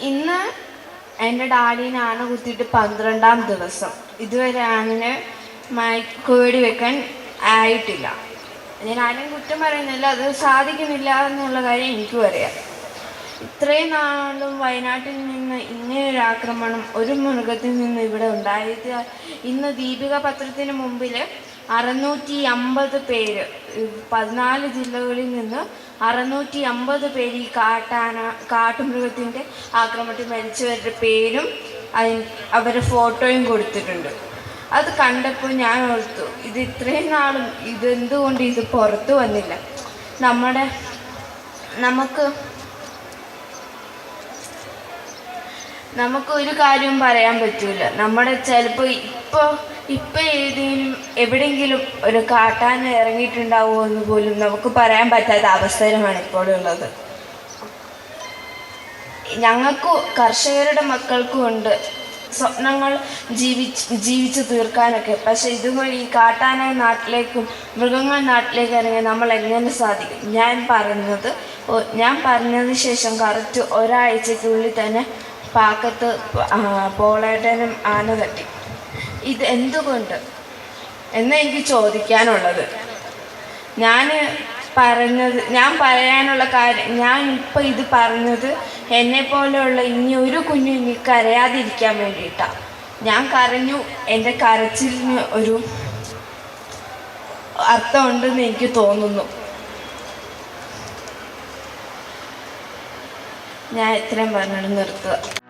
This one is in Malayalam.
ഇന്ന് എന്റെ ഡാഡീനെ ആന കുത്തിയിട്ട് പന്ത്രണ്ടാം ദിവസം. ഇതുവരെ ആണിനെ മയക്കുവേടി വെക്കാൻ ആയിട്ടില്ല. ഞാൻ ആരെയും കുറ്റം പറയുന്നില്ല അത് സാധിക്കുന്നില്ല എന്നുള്ള കാര്യം എനിക്കും അറിയാം. ഇത്രയും നാളും വയനാട്ടിൽ നിന്ന് ഇങ്ങനെയൊരു ആക്രമണം ഒരു മൃഗത്തിൽ നിന്ന് ഇവിടെ ഉണ്ടായത് ഇന്ന് ദീപിക പത്രത്തിന് മുമ്പിൽ അറുന്നൂറ്റി അമ്പത് പേര് പതിനാല് ജില്ലകളിൽ നിന്ന് അറുന്നൂറ്റി അമ്പത് പേര് ഈ കാട്ടാന കാട്ടുമൃഗത്തിന്റെ ആക്രമണത്തിൽ മരിച്ചവരുടെ പേരും അതിന് അവരുടെ ഫോട്ടോയും കൊടുത്തിട്ടുണ്ട്. അത് കണ്ടപ്പോൾ ഞാൻ ഓർത്തു ഇത് ഇത്രയും നാളും ഇതെന്തുകൊണ്ട് ഇത് പുറത്തു വന്നില്ല? നമ്മുടെ നമുക്ക് നമുക്ക് ഒരു കാര്യവും പറയാൻ പറ്റൂല. നമ്മുടെ ചിലപ്പോൾ ഇപ്പോൾ ഇപ്പോൾ ഏതെങ്കിലും എവിടെയെങ്കിലും ഒരു കാട്ടാന ഇറങ്ങിയിട്ടുണ്ടാവുമോ എന്ന് പോലും നമുക്ക് പറയാൻ പറ്റാത്ത അവസരമാണ് ഇപ്പോഴുള്ളത് ഞങ്ങൾക്ക് കർഷകരുടെ മക്കൾക്കും ഉണ്ട് സ്വപ്നങ്ങൾ ജീവിച്ച് ജീവിച്ചു തീർക്കാനൊക്കെ. പക്ഷെ ഇതുവഴി കാട്ടാന നാട്ടിലേക്കും മൃഗങ്ങൾ നാട്ടിലേക്കും ഇറങ്ങി നമ്മൾ എങ്ങനെ സാധിക്കും? ഞാൻ പറഞ്ഞത് ഞാൻ പറഞ്ഞതിന് ശേഷം കറക്റ്റ് ഒരാഴ്ചയ്ക്കുള്ളിൽ തന്നെ പാക്കത്ത് പോളേട്ടനും ആന തട്ടി. ഇത് എന്തുകൊണ്ട്? എന്ന് എനിക്ക് ചോദിക്കാനുള്ളത്. ഞാൻ പറഞ്ഞത് ഞാൻ പറയാനുള്ള കാര്യം ഞാൻ ഇപ്പം ഇത് പറഞ്ഞത് എന്നെ പോലെയുള്ള ഇനി ഒരു കുഞ്ഞു ഇനി കരയാതിരിക്കാൻ വേണ്ടിയിട്ടാണ് ഞാൻ കരഞ്ഞു എന്റെ കരച്ചിലിന് ഒരു അർത്ഥമുണ്ടെന്ന് എനിക്ക് തോന്നുന്നു. ഞാൻ ഇത്രയും പറഞ്ഞിട്ട് നിർത്തുക.